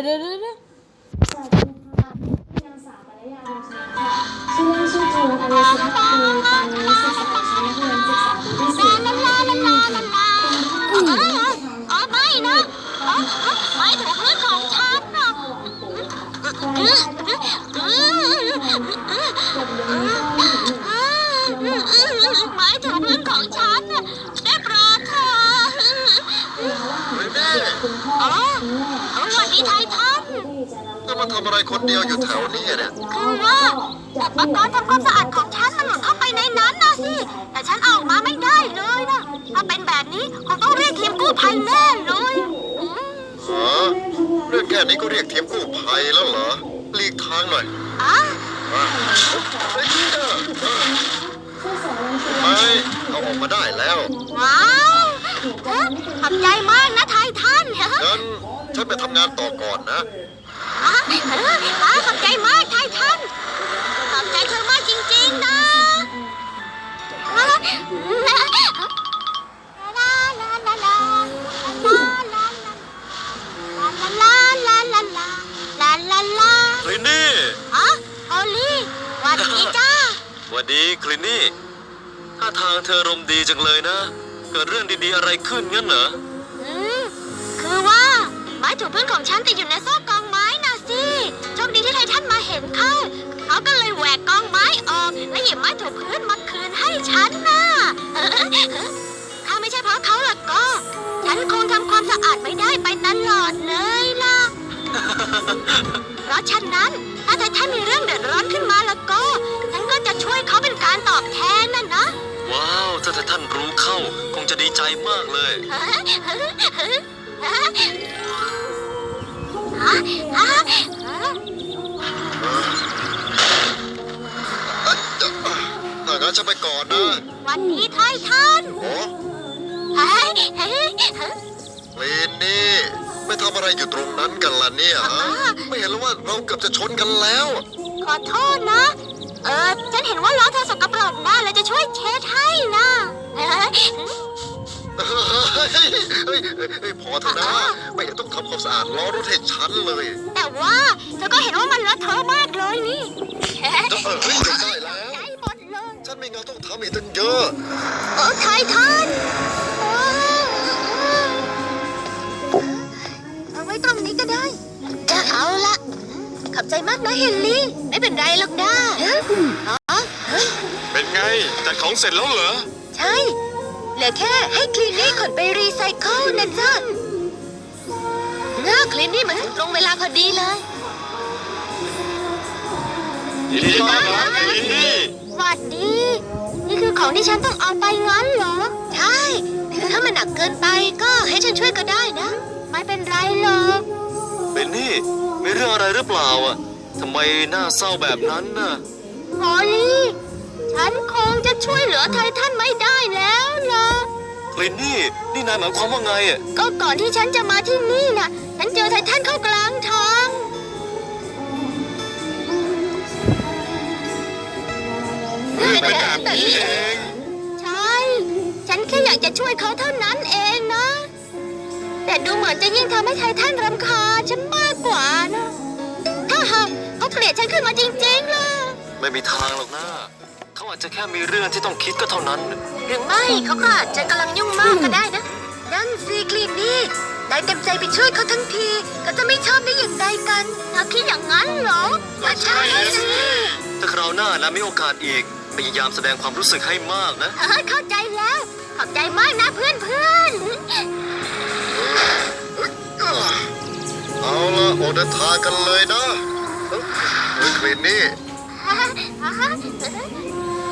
dadah dadah คนเดียวอยู่แถวนี้เนี่ยคือว่าอุปกรณ์ทำความสะอาดของฉันมันหลุดเข้าไปในนั้นนะสิ แต่ฉันเอาออกมาไม่ได้เลยนะ ถ้าเป็นแบบนี้คงต้องเรียกทีมกู้ภัยแน่เลยอืมฮะเรื่องแค่นี้ก็เรียกทีมกู้ภัยแล้วเหรอหลีกทางหน่อยอะอะเฮ้ยเจ้าเออช่วยสอนลงทุนไปเอาออกมาได้แล้วว้าวเอ๊ะขอบใจมากนะไททัน งั้นฉันไปทำงานต่อก่อนนะ อะเอออะขอบใจมากไททัน ขอบใจเธอมากจริงๆนะอะลาลาลาลาลาลาลาลาลาลาลาลาลาลาคลินนี่ฮะโอลี่หวัดดีจ้าหวัสดีคลินนี่ท่าทางเธออารมณ์ดีจังเลยนะ เกิดเรื่องดีๆอะไรขึ้นงั้นเหรอ อืมคือว่าไม้ถูกพื้นของฉันติดอยู่ในซอกกองไม้น่ะสิ โชคดีที่ไททันมาเห็นเข้าเขาก็เลยแหวกกองไม้ออก และหยิบไม้ถูกพื้นมาคืนให้ฉันน่ะถ้าไม่ใช่เพราะเขาล่ะก็ ฉันคงทำความสะอาดไม่ได้ไปตลอดเลยล่ะ เพราะฉะนั้นถ้าไททันมีเรื่องเดือดร้อนขึ้นมาแล้วก็ ฉันก็จะช่วยเขาเป็นการตอบแทนน่ะนะ ว้าว ถ้าท่านรู้เข้า คงจะดีใจมากเลยำอะไรอยู่ตรงนั้นกันล่ะเนี่ยฮะไม่เห็นแล้วว่าเราเกือบจะชนกันแล้ว ขอโทษนะ เออฉันเห็นว่าล้อเธอสกปรกนะเลยจะช่วยเช็ดให้นะเฮ้ยเฮ้ยเฮ้ยเฮ้ยพอเถอะนะ ไม่เห็นต้องทำความสะอาดล้อรถให้ฉันเลย แต่ว่าเธอก็เห็นว่ามันเลอะเทอะมากเลยนี่เออเฮ้ยจบได้แล้วใจหมดเลยฉันมีงานต้องทำอีกตั้งเยอะ เออไททัน ก็ได้ จะเอาละขอบใจมากนะเฮนลี่ไม่เป็นไรหรอกนะอ๋อเป็นไงจัดของเสร็จแล้วเหรอ ใช่ เหลือแค่ให้คลีนนี่ขนไปรีไซเคิลนะจ๊ะเงาคลีนนี่มาถึงตรงเวลาพอดีเลยยินดีต้อนรับคลินนี่สวัสดี นี่คือของที่ฉันต้องเอาไปงั้นเหรอ ใช่ ถ้ามันหนักเกินไปก็ให้ฉันช่วยก็ได้นะ ไม่เป็นไรหรอก เบนนี่มีเรื่องอะไรหรือเปล่าอะทำไมหน้าเศร้าแบบนั้นน่ะฮอลลี่ ฉันคงจะช่วยเหลือไททันไม่ได้แล้วล่ะคลินนี่นี่นายหมายความว่าไงอะก็ก่อนที่ฉันจะมาที่นี่น่ะ ฉันเจอไททันเข้ากลางทาง เป็นแบบนี้เอง ใช่ ฉันแค่อยากจะช่วยเขาเท่านั้นเองนะ แต่ดูเหมือนจะยิ่งทำให้ไททันรำคาญฉันมากกว่านะ ถ้าหากเขาเกลียดฉันขึ้นมาจริงๆล่ะ ไม่มีทางหรอกนะเขาอาจจะแค่มีเรื่องที่ต้องคิดก็เท่านั้น หรือไม่เขาก็อาจจะกำลังยุ่งมากก็ได้นะ นั่นสิคลีนนี่นายเต็มใจไปช่วยเขาทั้งที ก็จะไม่ชอบได้อย่างไรกันเธอคิดอย่างนั้นเหรอก็ใช่สิ ถ้าคราวหน้านะมีโอกาสอีกพยายามแสดงความรู้สึกให้มากนะ เออเข้าใจแล้ว ขอบใจมากนะเพื่อนเพื่อน เอาละออกเดินทางกันเลยนะเอ้าเฮ้ยคลินนี่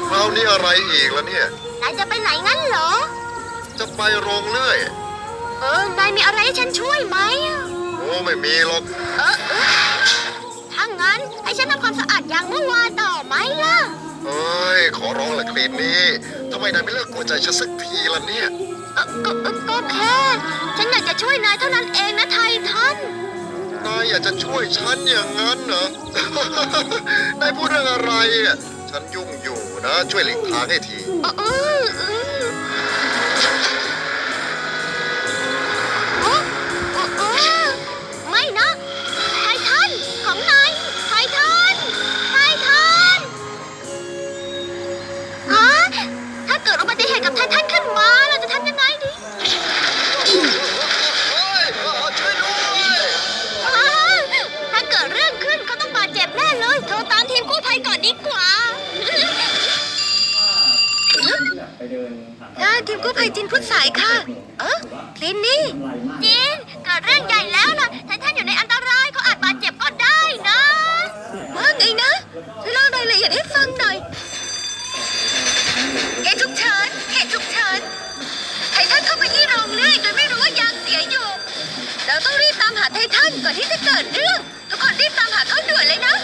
คราวนี้อะไรอีกล่ะเนี่ย นายจะไปไหนงั้นเหรอ จะไปโรงเลื่อย เออ นายมีอะไรให้ฉันช่วยไหมอะโอ้ไม่มีหรอก เออเออถ้างั้นให้ฉันทำความสะอาดอย่างเมื่อวานต่อไหมล่ะ เอ้ย ขอร้องละคลินนี่ทำไมนายไม่เลิกกวนใจฉันสักทีล่ะเนี่ยเออ ก็แค่ฉันอยากจะช่วยนายเท่านั้นเองนะไททัน นายอยากจะช่วยฉันอย่างนั้นเหรอ นายพูดเรื่องอะไรอะฉันยุ่งอยู่นะ ช่วยหลีกทางให้ที เออมอืมไม่นะ ไททัน ของนาย ไททัน ไททันฮะถ้าเกิดอุบัติเหกับไททัน จินพุทธสายค่ะ เออคลินนี่ จินเกิดเรื่องใหญ่แล้วล่ะไททันอยู่ในอันตรายเขาอาจบาดเจ็บก็ได้นะว่าไงนะช่วยเล่ารายละเอียดให้ฟังหน่อยเหตุฉุกเฉินเหตุฉุกเฉินไททันเข้าไปที่โรงเลื่อยโดยไม่รู้ว่ายางเสียอยู่ เราต้องรีบตามหาไททันก่อนที่จะเกิดเรื่อง ทุกคนรีบตามหาเขาด่วนเลยนะ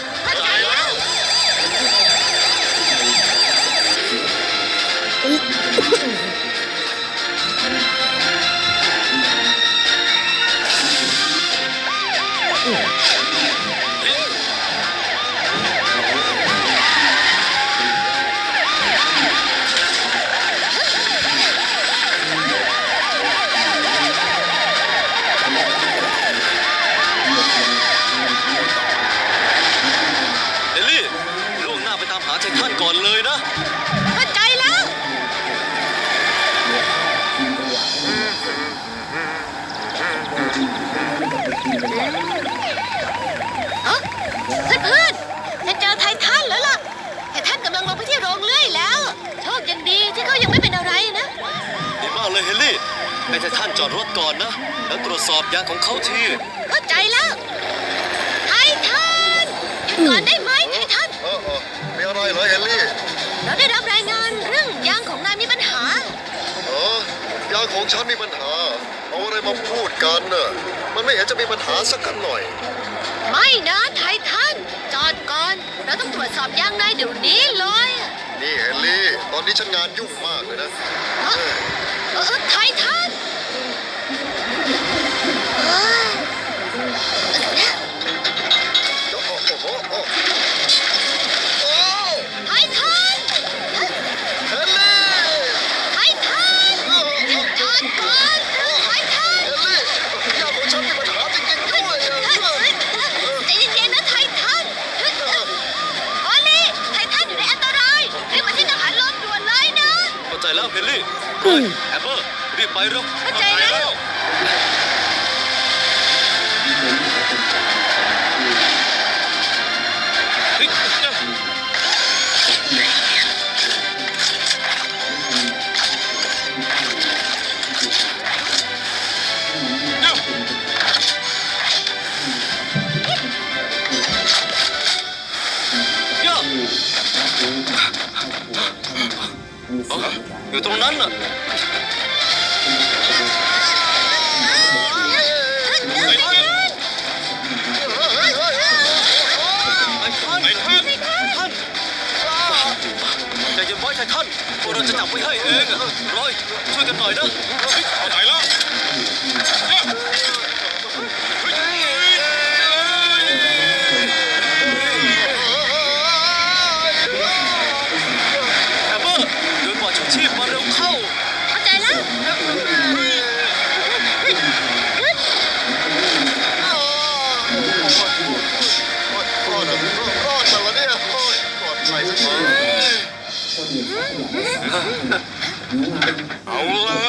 าเพื่อนเพื่อนๆจะเจอไททันแล้วล่ะไททันกำลังลงไปที่โรงเลื่อยแล้ว โชคยังดีที่เขายังไม่เป็นอะไรนะดีมากเลยเฮลลี่ ให้ไททันจอดรถก่อนนะ แล้วตรวจสอบยางของเขาที เข้าใจแล้ว ไททันหยุดก่อนได้ไหมไททัน เออเออมีอะไรเหรอเฮนรี่ เราได้รับรายงานเรื่องยางของนายมีปัญหา เออยางของฉันมีปัญหา เอาอะไรมาพูดกันเน่ะ มันไม่เห็นจะมีปัญหาสักกันหน่อย ไม่นะไททันจอดก่อน เราต้องตรวจสอบยางนายเดี๋ยวนี้เลยนี่เฮนรี่ ตอนนี้ฉันงานยุ่งมากเลยนะเอ้อเออไททันเอ้ย โอ้โหโอ้โหโอ้โอ้ ไททัน เฮนรี่ ไททัน เออเออ จอดก่อนไททัน เฮนรี่ยางของฉันมีปัญหาจริงๆด้วยอะ ใจเย็นๆนะไททันโอลี่ไททันอยู่ในอันตรายรีบมาที่ทหารลมด่วนเลยนะ เข้าใจ แล้วเฮลลี่รอยแอมเบอร์รีบไปเร็วเข้าใจแล้ว อยู่ตรงนั้นน่ะไอ้ท่านท่านไอ้ท่านไอ้ท่านใจเย็นไว้ไททันพวกเราจะจับไว้ให้เองร้อยช่วยกันหน่อยนะเอาไหนแล้ว เอาละ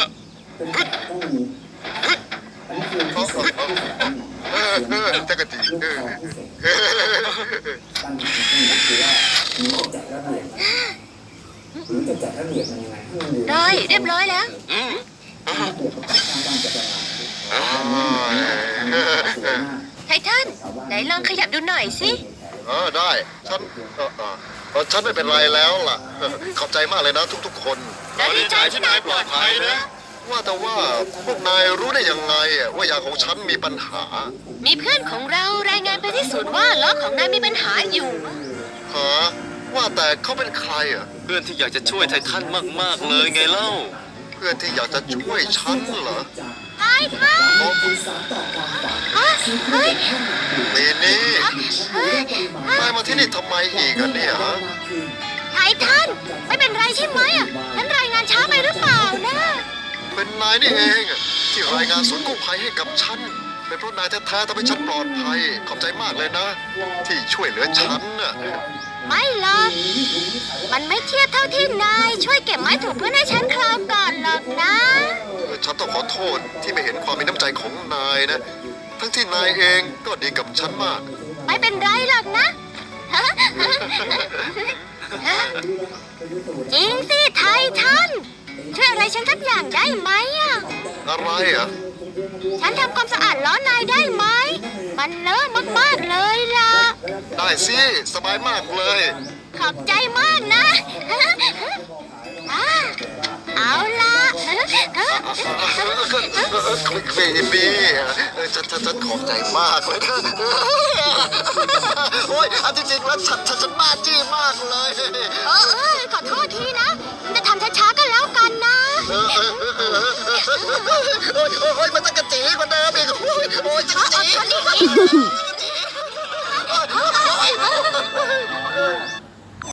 เออเออจักรจีเออเออร้เรียบร้อยแล้วไททันไหนลองขยับดูหน่อยสิเออได้ ฉันเออเออเออฉันไม่เป็นไรแล้วล่ะ ขอบใจมากเลยนะทุกๆ คนเราดีใจที่นายปลอดภัยนะ ว่าแต่ว่าพวกนายรู้ได้ยังไงอะว่ายาของฉันมีปัญหามีเพื่อนของเรารายงานไปที่ศูนย์ว่าล้อของนายมีปัญหาอยู่ ฮะว่าแต่เขาเป็นใครอะ เพื่อนที่อยากจะช่วยไททันมาก ๆ เลยไงเล่า เพื่อนที่อยากจะช่วยฉันเหรอ ไททันโอ้ฮะเฮ้ยนี่นี่นายมาที่นี่ทำไมอีกอะเนี่ยฮะไททันไม่เป็นไรใช่ไหมอะฉันรายงานช้าไปหรือเปล่านะ เป็นนายนี่เองอะที่รายงานศูนกู้ภัยให้กับฉัน เป็นเพราะนายแท้ๆทำให้ฉันปลอดภัย ขอบใจมากเลยนะ ที่ช่วยเหลือฉันน่ะไม่หรอกมันไม่เทียบเท่าที่นาย ช่วยเก็บไม้ถูกเพื่อนให้ฉันคราวก่อนหรอกนะ ฉันต้องขอโทษที่ไม่เห็นความมีน้ำใจของนายนะ ทั้งที่นายเองก็ดีกับฉันมาก ไม่เป็นไรหรอกนะ จริงสิไททันฉันสักอย่างได้ไหมอะ อะไรอะ ฉันทำความสะอาดล้อนายได้ไหม มันเลอะมากๆเลยล่ะ ได้สิสบายมากเลย ขอบใจมากนะอ่าเอาล่ะเบบี้ฉันฉันฉันขอบใจมากเลยนะโอ้ยอันที่จริงแล้วฉันฉันฉันบ้าจี้มากเลย เออเออขอโทษทีนะจะทำช้าๆกันแล้วกันนะ โอ้ย โอ้ยมันจะกระจีกว่าเดิมอีกโอ้ยโอ้ยจะกระจีเอาเอาเอาโอ้ย